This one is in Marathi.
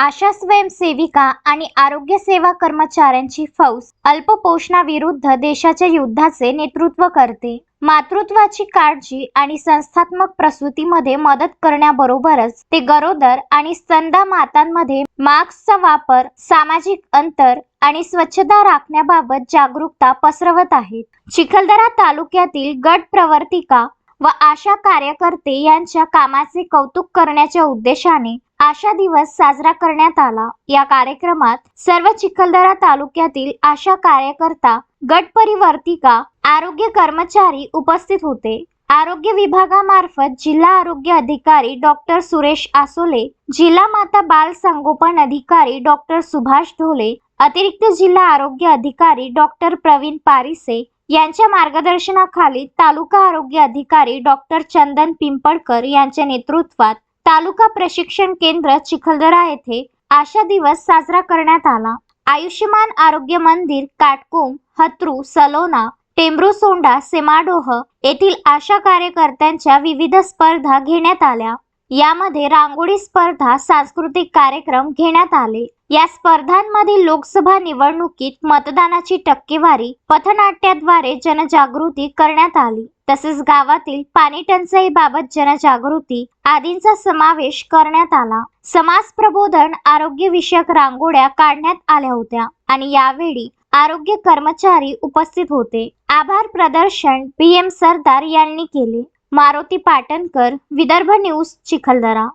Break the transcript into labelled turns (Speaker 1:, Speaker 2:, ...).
Speaker 1: आशा स्वयंसेविका आणि आरोग्य सेवा कर्मचाऱ्यांची फौज अल्पपोषणाविरुद्ध देशाच्या युद्धाचे नेतृत्व करते. मातृत्वाची काळजी आणि संस्थात्मक प्रसूतीमध्ये मदत करण्याबरोबरच ते गरोदर आणि स्तनदा मातांमध्ये मास्कचा वापर सामाजिक अंतर आणि स्वच्छता राखण्याबाबत जागरूकता पसरवत आहेत. चिखलदरा तालुक्यातील गट प्रवर्तिका व आशा कार्यकर्ते यांच्या कामाचे कौतुक करण्याच्या उद्देशाने आशा दिवस साजरा करण्यात आला. या कार्यक्रमात सर्व चिखलदरा तालुक्यातील आशा कार्यकर्ता गट परिवर्तिका आरोग्य कर्मचारी उपस्थित होते. आरोग्य विभागामार्फत जिल्हा आरोग्य अधिकारी डॉक्टर सुरेश आसोले जिल्हा माता बाल संगोपन अधिकारी डॉक्टर सुभाष ढोले अतिरिक्त जिल्हा आरोग्य अधिकारी डॉक्टर प्रवीण पारिसे यांच्या मार्गदर्शनाखाली तालुका आरोग्य अधिकारी डॉक्टर चंदन पिंपळकर यांच्या नेतृत्वात तालुका प्रशिक्षण केंद्र चिखलदरा येथे आशा दिवस साजरा करण्यात आला. आयुष्यमान आरोग्य मंदिर काटकोम हत्रू सलोना टेंब्रुसोंडा सेमाडोह येथील आशा कार्यकर्त्यांच्या विविध स्पर्धा घेण्यात आल्या. यामध्ये रांगोळी स्पर्धा सांस्कृतिक कार्यक्रम घेण्यात आले. या स्पर्धांमध्ये लोकसभा निवडणुकीत मतदानाची टक्केवारी पथनाट्याद्वारे जनजागृती करण्यात आली. तसेच गावातील पाणी टंचाईबाबत जनजागृती आदींचा समावेश करण्यात आला. समाज प्रबोधन आरोग्य विषयक रांगोळ्या काढण्यात आल्या होत्या आणि यावेळी आरोग्य कर्मचारी उपस्थित होते. आभार प्रदर्शन पी एम सरदार यांनी केले. मारुती पाटणकर विदर्भ न्यूज चिखलदरा.